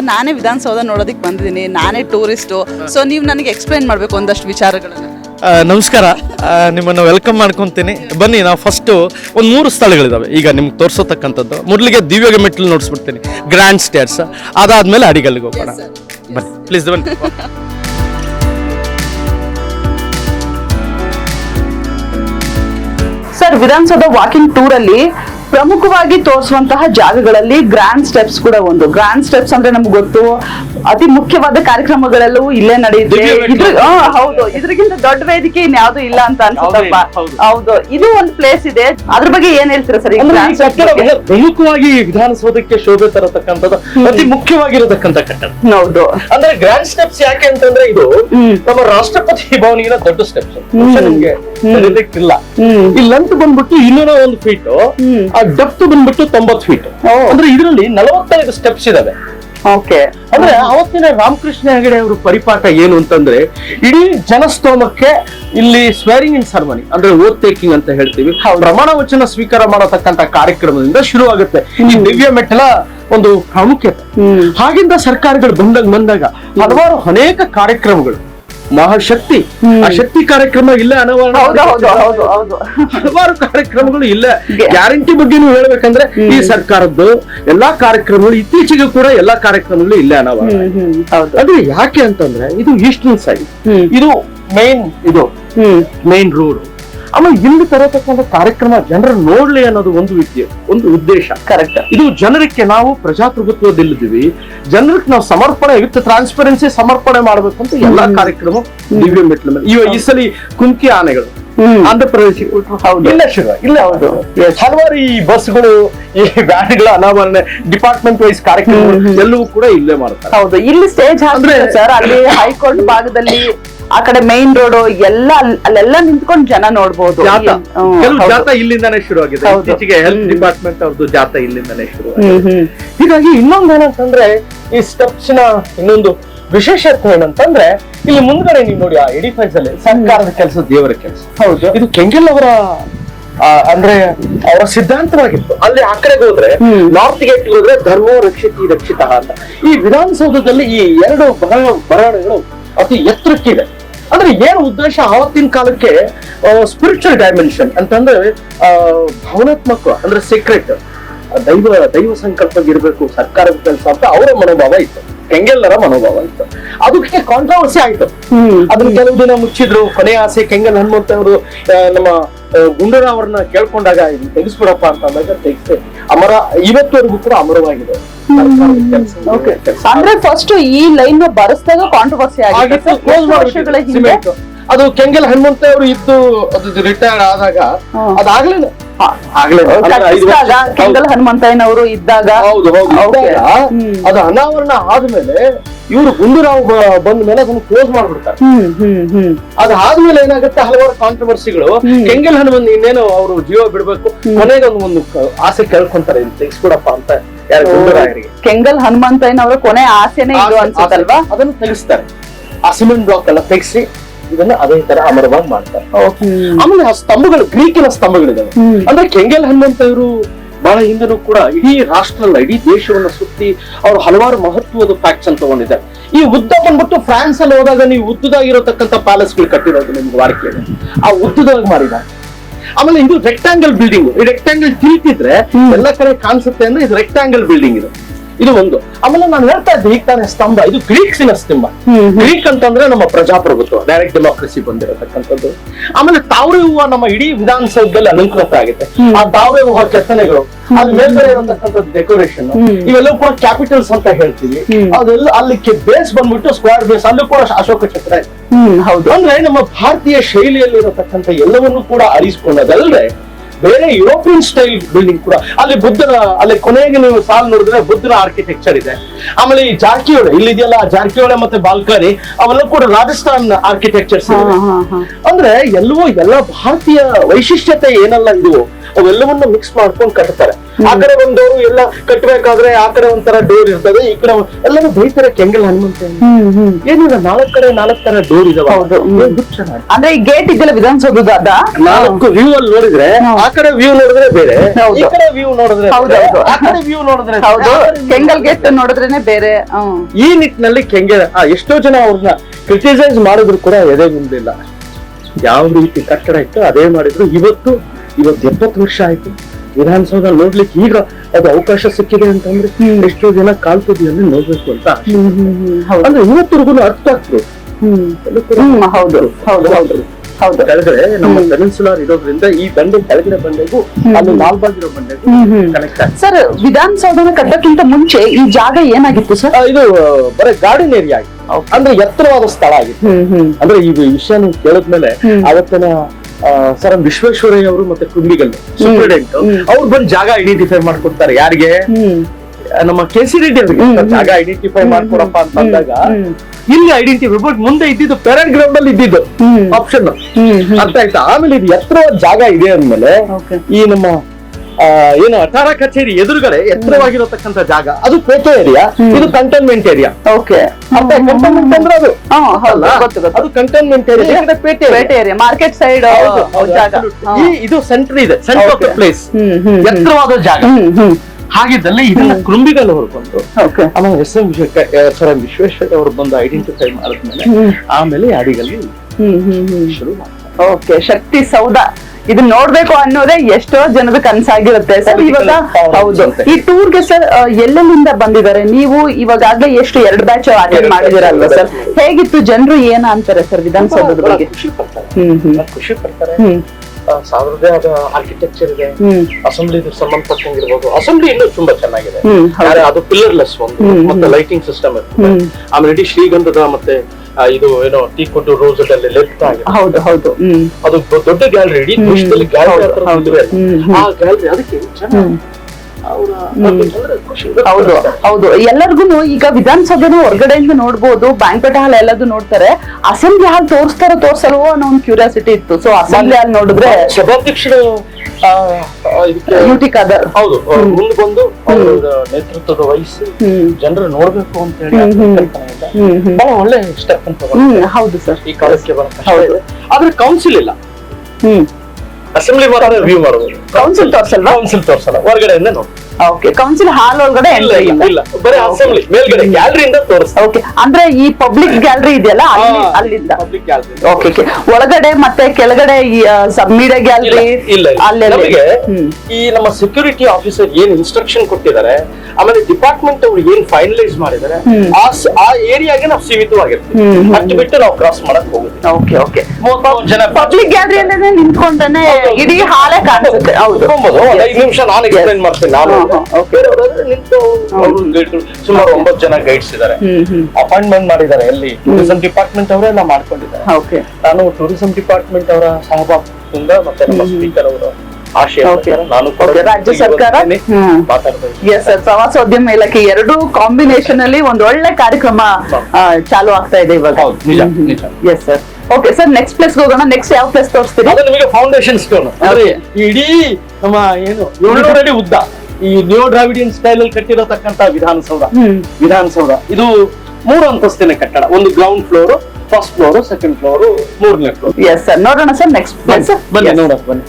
Sir ನಾನೇ ವಿಧಾನಸೌಧ ನೋಡೋದಕ್ಕೆ ಬಂದಿದ್ದೀನಿ ನಾನೇ ಟೂರಿಸ್ಟು. ಸೊ ನೀವು ನನಗೆ ಎಕ್ಸ್ಪ್ಲೈನ್ ಮಾಡಬೇಕು ಒಂದಷ್ಟು ವಿಚಾರಗಳನ್ನು. ಆ, ನಮಸ್ಕಾರ. ಆ, ನಿಮ್ಮನ್ನು ವೆಲ್ಕಮ್ ಮಾಡ್ಕೊತೀನಿ. ಬನ್ನಿ ನಾವು ಫಸ್ಟು ಒಂದು ಮೂರು ಸ್ಥಳಗಳಿದಾವೆ. ಈಗ ನಿಮ್ಗೆ ತೋರಿಸತಕ್ಕಂಥದ್ದು. ಮೊದಲಿಗೆ ದಿವ್ಯಗ ಮೆಟ್ಲು ನೋಡಿಸ್ಬಿಡ್ತೀನಿ. ಗ್ರ್ಯಾಂಡ್ ಸ್ಟೇರ್ಸ್ ಅದಾದಮೇಲೆ ಅಡಿಗಲ್ಲಿಗೆ ಹೋಗೋಣ. ಬನ್ನಿ ಪ್ಲೀಸ್ ಬನ್ನಿ. ಸರ್ ವಿಧಾನಸೌಧ ವಾಕಿಂಗ್ ಟೂರ್ ಅಲ್ಲಿ ಪ್ರಮುಖವಾಗಿ ತೋರಿಸುವಂತಹ ಜಾಗಗಳಲ್ಲಿ ಗ್ರ್ಯಾಂಡ್ ಸ್ಟೆಪ್ಸ್ ಕೂಡ ಒಂದು. ಗ್ರ್ಯಾಂಡ್ ಸ್ಟೆಪ್ಸ್ ಅಂದ್ರೆ ನಮ್ಗೆ ಗೊತ್ತು ಅತಿ ಮುಖ್ಯವಾದ ಕಾರ್ಯಕ್ರಮಗಳೆಲ್ಲವೂ ಇಲ್ಲೇ ನಡೆಯುತ್ತೆ. ಹೌದು. ಇದ್ರಗಿಂತ ದೊಡ್ಡ ವೇದಿಕೆ ಇನ್ಯಾವುದು ಇಲ್ಲ ಅಂತ ಅನ್ಸುತ್ತಪ್ಪ. ಹೌದು. ಇದು ಒಂದು ಪ್ಲೇಸ್ ಇದೆ. ಅದ್ರ ಬಗ್ಗೆ ಏನ್ ಹೇಳ್ತೀರಾ ಸರ್? ಪ್ರಮುಖವಾಗಿ ವಿಧಾನಸೌಧಕ್ಕೆ ಶೋಭೆ ತರತಕ್ಕಂಥದ್ದು ಅತಿ ಮುಖ್ಯವಾಗಿರತಕ್ಕಂತ ಕಟ್ಟಡ. ಹೌದು. ಅಂದ್ರೆ ಗ್ರ್ಯಾಂಡ್ ಸ್ಟೆಪ್ಸ್ ಯಾಕೆ ಅಂತಂದ್ರೆ ಇದು. ನಮ್ಮ ರಾಷ್ಟ್ರಪತಿ ಭವನಿಗಿನ ದೊಡ್ಡ ಸ್ಟೆಪ್ಸ್ ನಿಮ್ಗೆ ಇಲ್ಲ ಇಲ್ಲಂತ ಬಂದ್ಬಿಟ್ಟು ಇನ್ನೂರ ಒಂದು ಫೀಟ್. ಆ ಡೆಪ್ತ್ ಬಂದ್ಬಿಟ್ಟು ತೊಂಬತ್ತು ಫೀಟ್. ಅಂದ್ರೆ ಇದರಲ್ಲಿ ನಲವತ್ತೈದು ಸ್ಟೆಪ್ಸ್ ಇದಾವೆ. ಓಕೆ. ಅಂದ್ರೆ ಅವತ್ತಿನ ರಾಮಕೃಷ್ಣ ಹೆಗಡೆ ಅವರು ಪರಿಪಾಠ ಏನು ಅಂತಂದ್ರೆ ಇಡೀ ಜನಸ್ತೋಮಕ್ಕೆ ಇಲ್ಲಿ ಸ್ವೇರಿಂಗ್ ಇನ್ ಸರ್ಮನಿ ಅಂದ್ರೆ ಓತ್ ಟೇಕಿಂಗ್ ಅಂತ ಹೇಳ್ತೀವಿ. ಪ್ರಮಾಣ ವಚನ ಸ್ವೀಕಾರ ಮಾಡತಕ್ಕಂತ ಕಾರ್ಯಕ್ರಮದಿಂದ ಶುರುವಾಗುತ್ತೆ ಈ ದಿವ್ಯ ಮೆಟ್ಟಲ ಒಂದು ಪ್ರಾಮುಖ್ಯತೆ. ಹಾಗಿಂದ ಸರ್ಕಾರಗಳು ಬಂದಾಗ ಬಂದಾಗ ಹಲವಾರು ಅನೇಕ ಕಾರ್ಯಕ್ರಮಗಳು. ಮಹಾಶಕ್ತಿ. ಆ ಶಕ್ತಿ ಕಾರ್ಯಕ್ರಮ ಇಲ್ಲ ಅನಾವರಣ ಹಲವಾರು ಕಾರ್ಯಕ್ರಮಗಳು ಇಲ್ಲ. ಗ್ಯಾರಂಟಿ ಬಗ್ಗೆ ನೀವು ಹೇಳ್ಬೇಕಂದ್ರೆ ಈ ಸರ್ಕಾರದ್ದು ಎಲ್ಲಾ ಕಾರ್ಯಕ್ರಮಗಳು ಇತ್ತೀಚೆಗೆ ಕೂಡ ಎಲ್ಲಾ ಕಾರ್ಯಕ್ರಮಗಳು ಇಲ್ಲ ಅನಾವರಣ ಅಂದ್ರೆ ಯಾಕೆ ಅಂತಂದ್ರೆ ಇದು ಈಸ್ಟರ್ನ್ ಸೈಡ್. ಇದು ಮೇನ್ ಇದು ಮೇನ್ ರೋಡ್ ಆಮೇಲೆ ಇಲ್ಲಿ ತರತಕ್ಕಂಥ ಕಾರ್ಯಕ್ರಮ ಜನರು ನೋಡ್ಲಿ ಅನ್ನೋದು ಒಂದು ವಿದ್ಯೆ ಒಂದು ಉದ್ದೇಶ. ಕರೆಕ್ಟ್ ಇದು ಜನರಿಗೆ ನಾವು ಪ್ರಜಾಪ್ರಭುತ್ವದಲ್ಲಿದ್ದೀವಿ. ಜನರಿಗೆ ನಾವು ಸಮರ್ಪಣೆ ವಿತ್ ಟ್ರಾನ್ಸ್ಪರೆನ್ಸಿ ಸಮರ್ಪಣೆ ಮಾಡ್ಬೇಕು ಅಂತ ಎಲ್ಲಾ ಕಾರ್ಯಕ್ರಮ ದಿವ್ಯ ಮೆಟ್ಲ ಮೇಲೆ. ಇವ ಈ ಸಲಿ ಕುಂಕಿ ಆನೆಗಳು ಆಂಧ್ರಪ್ರದೇಶ ಆಂಧ್ರ ಪ್ರದೇಶ ಇಲ್ಲ ಶುರು ಇಲ್ಲ ಹೌದು. ಹಲವಾರು ಈ ಬಸ್ಗಳು ಈ ವ್ಯಾನ್ಗಳ ಅನಾವರಣೆ ಡಿಪಾರ್ಟ್ಮೆಂಟ್ ವೈಸ್ ಕಾರ್ಯಕ್ರಮಗಳು ಎಲ್ಲವೂ ಕೂಡ ಇಲ್ಲೇ ಮಾಡ್ತಾರೆ. ಹೌದು. ಇಲ್ಲಿ ಸ್ಟೇಜ್ ಅಂದ್ರೆ- ಸರ್ ಅಲ್ಲಿ ಹೈಕೋರ್ಟ್ ಭಾಗದಲ್ಲಿ ಆ ಕಡೆ ಮೈನ್ ರೋಡ್ ಎಲ್ಲ ಅಲ್- ಅಲ್ಲೆಲ್ಲ ನಿಂತ್ಕೊಂಡು ಜನ ನೋಡ್ಬೋದು. ಜಾಥಾ ಇಲ್ಲಿಂದಾನೇ ಶುರು ಆಗಿದೆ. ಇತ್ತೀಚೆಗೆ ಹೆಲ್ತ್ ಡಿಪಾರ್ಟ್ಮೆಂಟ್ ಅವ್ರದ್ದು ಜಾಥಾ ಇಲ್ಲಿಂದಾನೇ ಶುರು ಹೀಗಾಗಿ ಇನ್ನೊಂದು ಏನಂತಂದ್ರೆ ಈ ಸ್ಟೆಪ್ಸ್ನ ಇನ್ನೊಂದು ವಿಶೇಷತೆ ಏನಂತಂದ್ರೆ ಇಲ್ಲಿ ಮುಂದ್ಗಡೆ ನೀವು ನೋಡಿ ಆ ಎಡಿಫೈಸ್ ಅಲ್ಲಿ ಸರ್ಕಾರದ ಕೆಲಸ ದೇವರ ಕೆಲಸ. ಹೌದು. ಇದು ಕೆಂಗಲ್ ಅವರ ಅಂದ್ರೆ ಅವರ ಸಿದ್ಧಾಂತವಾಗಿತ್ತು. ಅಲ್ಲಿ ಆ ಕಡೆಗೆ ಹೋದ್ರೆ ನಾರ್ತ್ ಗೇಟ್ ಹೋದ್ರೆ ಧರ್ಮೋ ರಕ್ಷಿತಿ ರಕ್ಷಿತ ಅಂತ. ಈ ವಿಧಾನಸೌಧದಲ್ಲಿ ಈ ಎರಡು ಬರಹ ಬರಹಗಳು ಅತಿ ಎತ್ತರಕ್ಕಿದೆ ಅಂದ್ರೆ ಏನು ಉದ್ದೇಶ ಆವತ್ತಿನ ಕಾಲಕ್ಕೆ ಸ್ಪಿರಿಚುವಲ್ ಡೈಮೆನ್ಷನ್ ಅಂತಂದ್ರೆ ಆ, ಭಾವನಾತ್ಮಕ ಅಂದ್ರೆ ಸೀಕ್ರೆಟ್ ದೈವ ದೈವ ಸಂಕಲ್ಪ ಇರಬೇಕು ಸರ್ಕಾರದ ಕೆಲಸ ಅಂತ ಅವರ ಮನೋಭಾವ ಇತ್ತು. ಕೆಂಗೆಲ್ಲರ ಮನೋಭಾವ ಇತ್ತು. ಅದಕ್ಕೆ ಕಾಂಟ್ರವರ್ಸಿ ಆಯ್ತು. ಅದನ್ನ ಕೆಲವು ದಿನ ಮುಚ್ಚಿದ್ರು. ಕೊನೆ ಆಸೆ ಕೆಂಗಲ್ ಹನುಮಂತ ಅವರು ನಮ್ಮ ಗುಂಡರಾವ್ರನ್ನ ಕೇಳ್ಕೊಂಡಾಗ ತೆಗಿಸ್ಬಿಡಪ್ಪ ಅಂತ ಅಂದಾಗ ತೆಗಿಸ್ತೇವೆ ಅಮರ ಇವತ್ತವರೆಗೂ ಕೂಡ ಅಮರವಾಗಿದೆ. ಅಂದ್ರೆ ಫಸ್ಟ್ ಈ ಲೈನ್ ಬರೆಸಿದಾಗ ಕಾಂಟ್ರವರ್ಸಿ ಆಗಿತ್ತು ವರ್ಷಗಳ ಹಿಂದೆ. ಅದು ಕೆಂಗಲ್ ಹನುಮಂತ ಅವರು ಇದ್ದು ಅದು ರಿಟೈರ್ಡ್ ಆದಾಗ. ಅದಾಗ್ಲೇ ಕೆಂಗಲ್ ಹನುಮಂತಯ್ಯನವರು ಇದ್ದಾಗ. ಹೌದು. ಅದು ಅನಾವರಣ ಆದ್ಮೇಲೆ ಇವರು ಗುಂಡೂರಾವ್ ಬಂದ ಮೇಲೆ ಅದನ್ನು ಕ್ಲೋಸ್ ಮಾಡ್ಬಿಡ್ತಾರೆ. ಹ್ಮ್ ಹ್ಮ್ ಹ್ಮ್. ಅದಾದ್ಮೇಲೆ ಏನಾಗುತ್ತೆ ಹಲವಾರು ಕಾಂಟ್ರವರ್ಸಿಗಳು ಕೆಂಗಲ್ ಹನುಮಂತ ಇನ್ನೇನು ಅವರು ಜೀವ ಬಿಡ್ಬೇಕು ಕೊನೆಗೆ ಒಂದು ಒಂದು ಆಸೆ ಕೇಳ್ಕೊಂತಾರೆ ತೆಗಿಸ್ಬಿಡಪ್ಪ ಅಂತ. ಕೆಂಗಲ್ ಹನುಮಂತಯ್ಯನವರ ಕೊನೆ ಆಸೆನೇ ಇದು ಅನ್ಸುತ್ತಲ್ವಾ? ಅದನ್ನ ತೆಗಿಸ್ತಾರೆ ಆ ಸಿಮೆಂಟ್ ಬ್ಲಾಕ್ ಎಲ್ಲ ತೆಗಿಸಿ ಇದನ್ನ ಅದೇ ತರ ಅಮರವಾಗಿ ಮಾಡ್ತಾರೆ. ಆಮೇಲೆ ಆ ಸ್ತಂಭಗಳು ಗ್ರೀಕಿನ ಸ್ತಂಭಗಳಿದಾವೆ. ಅಂದ್ರೆ ಕೆಂಗಲ್ ಹನುಮಂತ ಇವರು ಬಹಳ ಹಿಂದೆನೂ ಕೂಡ ಇಡೀ ರಾಷ್ಟ್ರ ಅಲ್ಲ ಇಡೀ ದೇಶವನ್ನ ಸುತ್ತಿ ಅವರು ಹಲವಾರು ಮಹತ್ವದ ಫ್ಯಾಕ್ಟ್ಸ್ ಅನ್ನು ತಗೊಂಡಿದ್ದಾರೆ. ಈ ಉದ್ದ ಬಂದ್ಬಿಟ್ಟು ಫ್ರಾನ್ಸ್ ಅಲ್ಲಿ ಹೋದಾಗ ನೀವು ಉದ್ದದಾಗಿರತಕ್ಕಂಥ ಪ್ಯಾಲೇಸ್ಗಳು ಕಟ್ಟಿರೋದು ನಿಮ್ಗೆ ವಾರಿಕೆ ಆ ಉದ್ದದಾಗ ಮಾಡಿದ್ದಾರೆ. ಆಮೇಲೆ ಇದು ರೆಕ್ಟಾಂಗಲ್ ಬಿಲ್ಡಿಂಗ್ ಈ ರೆಕ್ಟಾಂಗಲ್ ತಿಳಿತಿದ್ರೆ ಎಲ್ಲ ಕಡೆ ಕಾಣಿಸುತ್ತೆ ಅಂದ್ರೆ ಇದು ರೆಕ್ಟಾಂಗಲ್ ಬಿಲ್ಡಿಂಗ್ ಇದು. ಇದು ಒಂದು. ಆಮೇಲೆ ನಾನು ಹೇಳ್ತಾ ಇದ್ದೆ ಈಗ ತಾನೇ ಸ್ತಂಭ. ಇದು ಗ್ರೀಕ್ಸಿನ ಸ್ತಂಭ. ಗ್ರೀಕ್ ಅಂತಂದ್ರೆ ನಮ್ಮ ಪ್ರಜಾಪ್ರಭುತ್ವ ಡೈರೆಕ್ಟ್ ಡೆಮೋಕ್ರಸಿ ಬಂದಿರತಕ್ಕಂಥದ್ದು. ಆಮೇಲೆ ತಾವ್ರೆ ಹೂವ ನಮ್ಮ ಇಡೀ ವಿಧಾನಸೌಧದಲ್ಲಿ ಅಲಂಕೃತ ಆಗಿದೆ ಆ ತಾವ್ರೆ ಹೂವ ಕೆತ್ತನೆಗಳು ಅದ್ರ ಮೇಲ್ಗಡೆ ಇರತಕ್ಕಂಥದ್ದು ಡೆಕೋರೇಷನ್ ಇವೆಲ್ಲವೂ ಕೂಡ ಕ್ಯಾಪಿಟಲ್ಸ್ ಅಂತ ಹೇಳ್ತೀವಿ. ಅದೆಲ್ಲ ಅಲ್ಲಿ ಬೇಸ್ ಬಂದ್ಬಿಟ್ಟು ಸ್ಕ್ವೇರ್ ಬೇಸ್ ಅಲ್ಲೂ ಕೂಡ ಅಶೋಕ ಚಕ್ರ ಇದೆ. ಹೌದು. ಅಂದ್ರೆ ನಮ್ಮ ಭಾರತೀಯ ಶೈಲಿಯಲ್ಲಿ ಇರತಕ್ಕಂಥ ಎಲ್ಲವನ್ನೂ ಕೂಡ ಅರಿಸಿಕೊಳ್ಳೋದಲ್ಲದೆ ಬೇರೆ ಯುರೋಪಿಯನ್ ಸ್ಟೈಲ್ ಬಿಲ್ಡಿಂಗ್ ಕೂಡ. ಅಲ್ಲಿ ಬುದ್ಧನ ಅಲ್ಲಿ ಕೊನೆಗೆ ನೀವು ಸಾಲ್ ನೋಡಿದ್ರೆ ಬುದ್ಧನ ಆರ್ಕಿಟೆಕ್ಚರ್ ಇದೆ. ಆಮೇಲೆ ಈ ಜಾರ್ಕಿಹೊಳೆ ಇಲ್ಲಿದೆಯಲ್ಲ ಜಾರ್ಕಿಹೊಳೆ ಮತ್ತೆ ಬಾಲ್ಕನಿ ಅವೆಲ್ಲ ಕೂಡ ರಾಜಸ್ಥಾನ್ ಆರ್ಕಿಟೆಕ್ಚರ್ಸ್ ಅಂದ್ರೆ ಎಲ್ಲವೂ ಎಲ್ಲ ಭಾರತೀಯ ವೈಶಿಷ್ಟ್ಯತೆ ಏನಲ್ಲ ಇದು. ಅವೆಲ್ಲವನ್ನ ಮಿಕ್ಸ್ ಮಾಡ್ಕೊಂಡು ಕಟ್ತಾರೆ. ಆ ಕಡೆ ಒಂದವರು ಎಲ್ಲ ಕಟ್ಟಬೇಕಾದ್ರೆ ಆ ಕಡೆ ಒಂಥರ ಡೋರ್ ಇರ್ತದೆ ಈ ಕಡೆ ಎಲ್ಲರೂ ಬೈತಾರೆ ಕೆಂಗಲ್ ಹನುಮಂತ ಏನಿಲ್ಲ ನಾಲ್ಕು ಕಡೆ ನಾಲ್ಕು ತರ ಡೋರ್ ಇದಾವೆ. ಅಂದ್ರೆ ಈ ಗೇಟ್ ಇದೆಲ್ಲ ವಿಧಾನಸೌಧದ ನಾಲ್ಕು ವ್ಯೂ ಅಲ್ಲಿ ನೋಡಿದ್ರೆ ಆ ಕಡೆ ವ್ಯೂ ನೋಡಿದ್ರೆ ಬೇರೆ. ಈ ಕಡೆ ವ್ಯೂ ನೋಡಿದ್ರೆ. ಆ ಕಡೆ ವ್ಯೂ ನೋಡಿದ್ರೆ ಹೌದು. ಕೆಂಗಲ್ ಗೇಟ್ ನೋಡಿದ್ರೇನೆ ಬೇರೆ ಈ ನಿಟ್ಟಿನಲ್ಲಿ ಕೆಂಗಲ್ ಎಷ್ಟೋ ಜನ ಅವ್ರನ್ನ ಕ್ರಿಟಿಸೈಸ್ ಮಾಡಿದ್ರು ಕೂಡ ಎದೆ ಮುಂದಿಲ್ಲ. ಯಾವ ರೀತಿ ಕಟ್ಟಡ ಇತ್ತು ಅದೇ ಮಾಡಿದ್ರು. ಇವತ್ತು ಇವತ್ತು ಎಪ್ಪತ್ತು ವರ್ಷ ಆಯ್ತು. ವಿಧಾನಸೌಧ ನೋಡ್ಲಿಕ್ಕೆ ಈಗ ಅದು ಅವಕಾಶ ಸಿಕ್ಕಿದೆ ಅಂತಂದ್ರೆ. ಎಷ್ಟೋ ಜನ ಕಾಲ್ಪದಿಯಲ್ಲಿ ನೋಡ್ಬೇಕು ಅಂತ ಅಂದ್ರೆ ಇವತ್ತರೆಗೂ ಅರ್ಥ ಆಗ್ತದೆ. ಹೌದು. ಹೌದು. ಹೌದು ಹೌದು. ಕೆಳಗಡೆ ನಮ್ಮ. ಪೆನಿನ್ಸುಲಾರ್ ಇರೋದ್ರಿಂದ ಈ ಬಂಡೆ ಕೆಳಗಡೆ ಬಂಡೆಗೂ ಅಲ್ಲಿ ಲಾಲ್ಬಾಗ್ ಇರೋ ಬಂಡೆಗೂ ಕನೆಕ್ಟ್ ಆಗ್ತದೆ ಸರ್ ವಿಧಾನಸೌಧನ ಕಟ್ಟಕ್ಕಿಂತ ಮುಂಚೆ ಈ ಜಾಗ ಏನಾಗಿತ್ತು ಸರ್? ಇದು ಬರೇ ಗಾರ್ಡನ್ ಏರಿಯಾ ಆಗಿತ್ತು ಅಂದ್ರೆ ಎತ್ತರವಾದ ಸ್ಥಳ ಆಗಿತ್ತು. ಹ್ಮ್ ಹ್ಮ್. ಅಂದ್ರೆ ಈ ವಿಷಯ ನೀವು ಕೇಳಿದ್ಮೇಲೆ. ಅವತ್ತಿನ ಸರ್ ಎಂ ವಿಶ್ವೇಶ್ವರಯ್ಯ ಅವರು ಮತ್ತೆ ಕುಂಬಿಗಲ್ ಸೂಪ್ರಿಡೆಂಟ್. ಅವ್ರು. ಬಂದು ಜಾಗ ಐಡೆಂಟಿಫೈ ಮಾಡ್ಕೊಡ್ತಾರೆ. ಯಾರಿಗೆ? ನಮ್ಮ ಕೆ ಸಿ ರೆಡ್ಡಿ ಅವರಿಗೆ. ಜಾಗ ಐಡೆಂಟಿಫೈ ಮಾಡ್ಕೊಡಪ್ಪ ಅಂತ ಅಂದಾಗ. ಇಲ್ಲಿ ಐಡೆಂಟಿಫೈ ಬಟ್ ಮುಂದೆ ಇದ್ದಿದ್ದು ಪೇರೆಂಟ್ ಗ್ರೌಂಡ್ ಅಲ್ಲಿ ಇದ್ದಿದ್ದು ಆಪ್ಷನ್ ಅರ್ಥ ಆಯ್ತಾ? ಆಮೇಲೆ ಇದು ಎತ್ತರವಾದ ಜಾಗ ಇದೆ ಅಂದ್ಮೇಲೆ ಈ ನಮ್ಮ ಏನು ಅಠಾರ ಕಚೇರಿ ಎದುರುಗಡೆ ಎತ್ತರವಾಗಿರತಕ್ಕಂತ ಜಾಗ. ಅದು ಪೇಟೆ ಏರಿಯಾ ಇದು ಕಂಟೈನ್ಮೆಂಟ್ ಏರಿಯಾ ಓಕೆ ಮತ್ತೆ ಕಂಟೈನ್ಮೆಂಟ್ ಅಂದ್ರೆ ಅದು. ಅದು ಕಂಟೈನ್ಮೆಂಟ್ ಏರಿಯಾ ಪೇಟೆ. ಪೇಟೆ ಏರಿಯಾ ಮಾರ್ಕೆಟ್ ಸೈಡ್ ಈ ಇದು ಸೆಂಟರ್ ಇದೆ ಸೆಂಟರ್ ಆಫ್ ಪ್ಲೇಸ್. ಎತ್ತರವಾದ ಜಾಗ. ಹಾಗಿದ್ದಲ್ಲಿ ಇದನ್ನ ಕುರುಂಬಿಗಲ್ ಹೊರಕೊಂಡು ಆಮೇಲೆ ಎಸ್ ಎಂ ವಿಶ್ವೇಶ್ವರ ಅವರು ಬಂದು ಐಡೆಂಟಿಫೈ ಮಾಡಿದ್ಮೇಲೆ ಆಮೇಲೆ ಹ್ಮ್. ಶುರು ಮಾಡ್ತಾರೆ. ಓಕೆ ಶಕ್ತಿ ಸೌಧ. ಇದನ್ನ ನೋಡ್ಬೇಕು ಅನ್ನೋದೇ ಎಷ್ಟೋ ಜನದ ಕನ್ಸಾಗಿರುತ್ತೆ ಸರ್. ಇವಾಗ ಹೌದು. ಈ ಟೂರ್ಗೆ ಸರ್ ಎಲ್ಲೆಲ್ಲಿಂದ ಬಂದಿದ್ದಾರೆ? ನೀವು ಇವಾಗಾಗ್ಲೇ ಎಷ್ಟು ಎರಡು ಬ್ಯಾಚ್ ಅಟೆಂಡ್ ಮಾಡಿದಿರಲ್ವ ಸರ್? ಹೇಗಿತ್ತು? ಜನರು ಏನ ಅಂತಾರೆ ಸರ್ ವಿಧಾನಸೌಧದ ಬಗ್ಗೆ? ಖುಷಿ ಪಡ್ತಾರೆ. ಹ್ಮ್ ಹ್ಮ್. ಖುಷಿ ಪಡ್ತಾರೆ. ಸಾವಿರದೇ ಆದ ಆರ್ಕಿಟೆಕ್ಚರ್ ಇದೆ ಅಸೆಂಬ್ಲಿ ಸಂಬಂಧಪಟ್ಟಂಗಿರ್ಬೋದು. ಅಸೆಂಬ್ಲಿ ಇನ್ನೂ ತುಂಬಾ ಚೆನ್ನಾಗಿದೆ. ಅದು ಪಿಲ್ಲರ್ಲೆಸ್ ಒಂದು. ಮತ್ತೆ ಲೈಟಿಂಗ್ ಸಿಸ್ಟಮ್ ಇರ್ತದೆ. ಆಮೇಲೆ ಇಡೀ ಶ್ರೀಗಂಧದ ಮತ್ತೆ ಇದು ಏನೋ ಟೀ ಕೊಟ್ಟು ರೋಸ್ ಅಲ್ಲಿ ಲೆಫ್ಟ್ ಆಗಿದೆ ಹೌದು ಹೌದು ಅದು ದೊಡ್ಡ ಗ್ಯಾಲರಿ ಇಡೀ. ದೇಶದಲ್ಲಿ ಗ್ಯಾಲರಿ. ಆ ಗ್ಯಾಲರಿ ಅದಕ್ಕೆ ಹೌದು ಹೌದು. ಎಲ್ಲರಿಗೂ ಈಗ ವಿಧಾನಸಭೆನೂ ಹೊರಗಡೆಯಿಂದ ನೋಡ್ಬೋದು ಬ್ಯಾಂಕ್ವೆಟ್ ಹಾಲ್ ಎಲ್ಲದು ನೋಡ್ತಾರೆ. ಅಸೆಂಬ್ಲಿ ಹಾಲ್ ತೋರಿಸ್ತಾರೋ ತೋರ್ಸಲ್ವೋ ಅನ್ನೋ ಒಂದು ಕ್ಯೂರಿಯಾಸಿಟಿ ಇತ್ತು. ಸೊ ಅಸೆಂಬ್ಲಿ ಹಾಲ್ ನೋಡಿದ್ರೆ ಸಭಾಧ್ಯಕ್ಷರು ಹೌದು ಮುಂದೆ ಬಂದು ನೇತೃತ್ವದ ವಹಿಸಿ ಜನರು ನೋಡ್ಬೇಕು ಅಂತ ಹೇಳಿ ಬಹಳ ಒಳ್ಳೆ ಸ್ಟೆಪ್ ಅಂತ ಹೌದು ಸರ್. ಈ ಕಾಲಕ್ಕೆ ಬರೋ ಹೌದು. ಆದ್ರೆ ಕೌನ್ಸಿಲ್ ಇಲ್ಲ. ಹ್ಮ್. ಅಸೆಂಬ್ಲಿ ಮಾತ್ರ ರಿವ್ಯೂ ಮಾಡಬಹುದು ಕೌನ್ಸಿಲ್ ತೋರ್ಸಲ್ವಾ ಕೌನ್ಸಿಲ್ ತೋರ್ಸಲ್ಲ ಹೊರಗಡೆಯಿಂದ ನೋಡಿ. ಓಕೆ ಕೌನ್ಸಿಲ್ ಹಾಲ್ ಒಳಗಡೆ ಎಂಟ್ರಿ ಇಲ್ಲ ಬರೀ ಅಸೆಂಬ್ಲಿ ಮೇಲ್ಗಡೆ ಗ್ಯಾಲರಿಯಿಂದ ತೋರಿಸ್ತಾರೆ ಓಕೆ ಅಂದ್ರೆ ಈ ಪಬ್ಲಿಕ್ ಗ್ಯಾಲರಿ ಇದೆಯಲ್ಲ ಅಲ್ಲಿ ಅಲ್ಲಿಂದ. ಪಬ್ಲಿಕ್ ಗ್ಯಾಲರಿ ಓಕೆ ಓಕೆ ಒಳಗಡೆ ಮತ್ತೆ ಕೆಳಗಡೆ ಈ ಮೀಡಿಯಾ ಗ್ಯಾಲರಿ ಇಲ್ಲ ನಮಗೆ ಈ ನಮ್ಮ ಸೆಕ್ಯೂರಿಟಿ ಆಫೀಸರ್ ಏನ್ ಇನ್ಸ್ಟ್ರಕ್ಷನ್ ಕೊಟ್ಟಿದ್ದಾರೆ ಆಮೇಲೆ ಡಿಪಾರ್ಟ್ಮೆಂಟ್ ಅವ್ರು ಏನ್ ಫೈನಲೈಸ್ ಮಾಡಿದ್ದಾರೆ ಆ ಆ ಏರಿಯಾಗೆ ನಾವು ಸೀಮಿತವಾಗಿರ್ತೀವಿ. ಅಷ್ಟು ಬಿಟ್ಟು ನಾವು ಕ್ರಾಸ್ ಮಾಡಕ್ ಹೋಗುತ್ತೆ ಓಕೆ ಓಕೆ ಜನ ಪಬ್ಲಿಕ್ ಗ್ಯಾಲರಿಯಲ್ಲೇ ನಿಂತ್ಕೊಂಡ್ರೆ ಇಡೀ ಹಾಲೇ ಕಾಣಿಸುತ್ತೆ. ಹೌದು. ಐದು ನಿಮಿಷ ನಾನು ಎಕ್ಸ್ಪ್ಲೈನ್ ಮಾಡ್ತೀನಿ ನಾನು. ಬೇರೆಯವ್ರಾದ್ರೆ ನಿಂತು ಅವ್ರು ಸುಮಾರು ಒಂಬತ್ತು ಜನ ಗೈಡ್ಸ್ ಇದ್ದಾರೆ ಅಪಾಯಿಂಟ್ಮೆಂಟ್ ಮಾಡಿದ್ದಾರೆ ಎಲ್ಲಿ? ಟೂರಿಸಂ ಡಿಪಾರ್ಟ್ಮೆಂಟ್ ಅವರೆಲ್ಲ ಮಾಡ್ಕೊಂಡಿದ್ದಾರೆ. ನಾನು ಟೂರಿಸಂ ಡಿಪಾರ್ಟ್ಮೆಂಟ್ ಅವರ ಸಹಭಾಗಿತ್ವದಿಂದ ಮತ್ತೆ ನಮ್ಮ ಸ್ಪೀಕರ್ ಅವರು ರಾಜ್ಯ ಸರ್ಕಾರ? ಎಸ್ ಸರ್ ಪ್ರವಾಸೋದ್ಯಮ ಇಲಾಖೆ ಎರಡು ಕಾಂಬಿನೇಷನ್ ಅಲ್ಲಿ ಒಂದು ಒಳ್ಳೆ ಕಾರ್ಯಕ್ರಮ ಚಾಲು ಆಗ್ತಾ ಇದೆ ಇವಾಗ. Yes sir okay sir next place ಹೋಗೋಣ. ನೆಕ್ಸ್ಟ್ ಯಾವ ಪ್ಲೇಸ್ ತೋರಿಸ್ತೀರಿ? ನಿಮಗೆ ಫೌಂಡೇಶನ್ ಸ್ಟೋನ್ ಅಂದ್ರೆ ಈ ಇಡೀ ನಮ್ಮ ಏನು ಏಳ್ನೂರು ಅಡಿ ಉದ್ದ. ಈ ನ್ಯೂ ಡ್ರಾವಿಡಿಯನ್ ಸ್ಟೈಲ್ ಅಲ್ಲಿ ಕಟ್ಟಿರತಕ್ಕಂತ ವಿಧಾನಸೌಧ. ವಿಧಾನಸೌಧ. ಇದು ಮೂರು ಅಂತಸ್ತಿನ ಕಟ್ಟಡ. ಒಂದು ground floor first floor second floor ಮೂರನೇ ಫ್ಲೋರ್ ಎಸ್ ಸರ್ ನೋಡೋಣ ಸರ್ ನೆಕ್ಸ್ಟ್ ಬನ್ನಿ ನೋಡಕ್ ಬನ್ನಿ.